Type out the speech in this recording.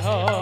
হয়